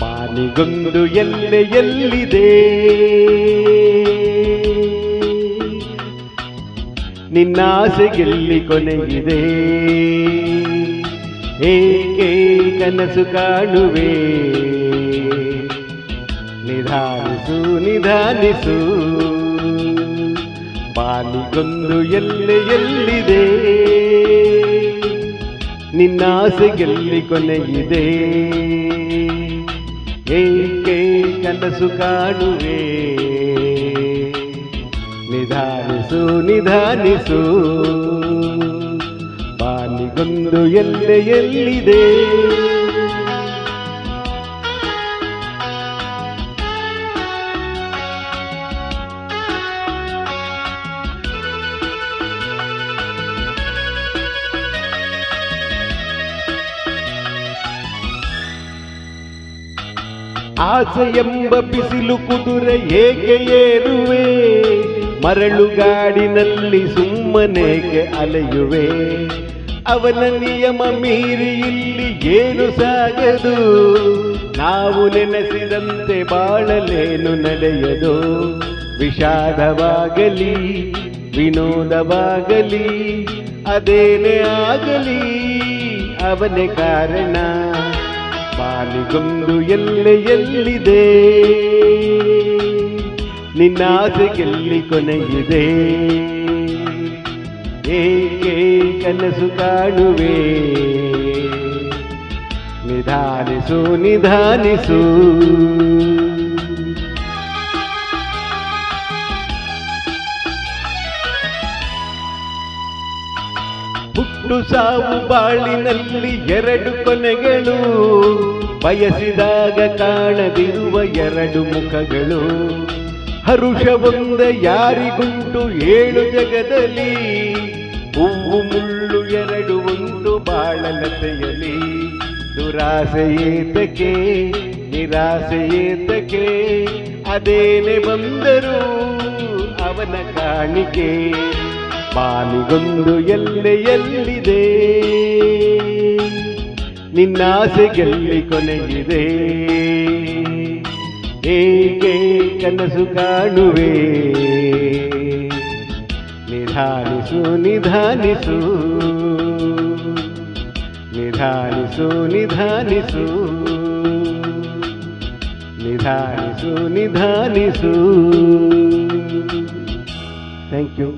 ಪಾನಿಗೊಂದು ಎಲ್ಲೆ ಎಲ್ಲಿದೆ? ನಿನ್ನಾಸೆಗೆಲ್ಲಿ ಕೊನೆಗಿದೆ ಏಕೆ ಕನಸು ಕಾಣುವೆ? ನಿಧಾನಿಸು ನಿಧಾನಿಸು. ಬಾಲಿಗೊಂದು ಎಲ್ಲಿ ಎಲ್ಲಿದೆ? ನಿನ್ನಾಸೆಗೆಲ್ಲಿ ಕೊನೆಗಿದೆ ಏಕೆ ಕನಸು ಕಾಣುವೆ? ನಿಧಾನಿಸು ನಿಧಾನಿಸು. ಪಾನಿಗೊಂದು ಎಲ್ಲೆ ಎಲ್ಲಿದೆ? ಆಸೆ ಎಂಬ ಬಿಸಿಲು ಕುದುರೆ ಏಕೆ ಏರುವೆ? ಮರಳುಗಾಡಿನಲ್ಲಿ ಸುಮ್ಮನೇಕೆ ಅಲೆಯುವೆ? ಅವನ ನಿಯಮ ಮೀರಿ ಇಲ್ಲಿ ಏನು ಸಾಗದು? ನಾವು ನೆನೆಸಿದಂತೆ ಬಾಳಲೇನು ನಡೆಯದು? ವಿಷಾದವಾಗಲಿ, ವಿನೋದವಾಗಲಿ, ಅದೇನೇ ಆಗಲಿ, ಅವನೇ ಕಾರಣ. ಬಾಲಿಗೊಂದು ಎಲ್ಲೆ ಎಲ್ಲಿದೆ? ನಿನ್ನಾಸೆಗೆಲ್ಲಿ ಕೊನೆಯಿದೆ? ಏಕೆ ಕನಸು ಕಾಣುವೆ. ನಿಧಾನಿಸು ನಿಧಾನಿಸು. ಹುಟ್ಟು ಸಾವು ಬಾಳಿನಲ್ಲಿ ಎರಡು ಕೊನೆಗಳು. ಬಯಸಿದಾಗ ಕಾಣದಿರುವ ಎರಡು ಮುಖಗಳು. ಹರುಷವೊಂದ ಯಾರಿಗುಂಟು ಏಳು ಜಗದಲ್ಲಿ. ಹೂವು ಮುಳ್ಳು ಎರಡು ಉಂಟು ಬಾಳಲತೆಯಲಿ. ದುರಾಸೆ ಏತಕ್ಕೆ ನಿರಾಸೆ ಏತಕ್ಕೆ ಅದೇನೆ ಬಂದರು ಅವನ ಕಾಣಿಕೆ. ಬಾನಿಗೊಂದು ಎಲ್ಲೆ ಎಲ್ಲಿದೆ? ನಿನ್ನಾಸೆಗೆಲ್ಲಿ ಕೊನೆಗಿದೆ. ಏಕೆ ಕನಸು ಕಾಣುವೆ? ನಿಧಾನಿಸು ನಿಧಾನಿಸು ನಿಧಾನಿಸು ನಿಧಾನಿಸು ನಿಧಾನಿಸು ನಿಧಾನಿಸು ಥ್ಯಾಂಕ್ ಯು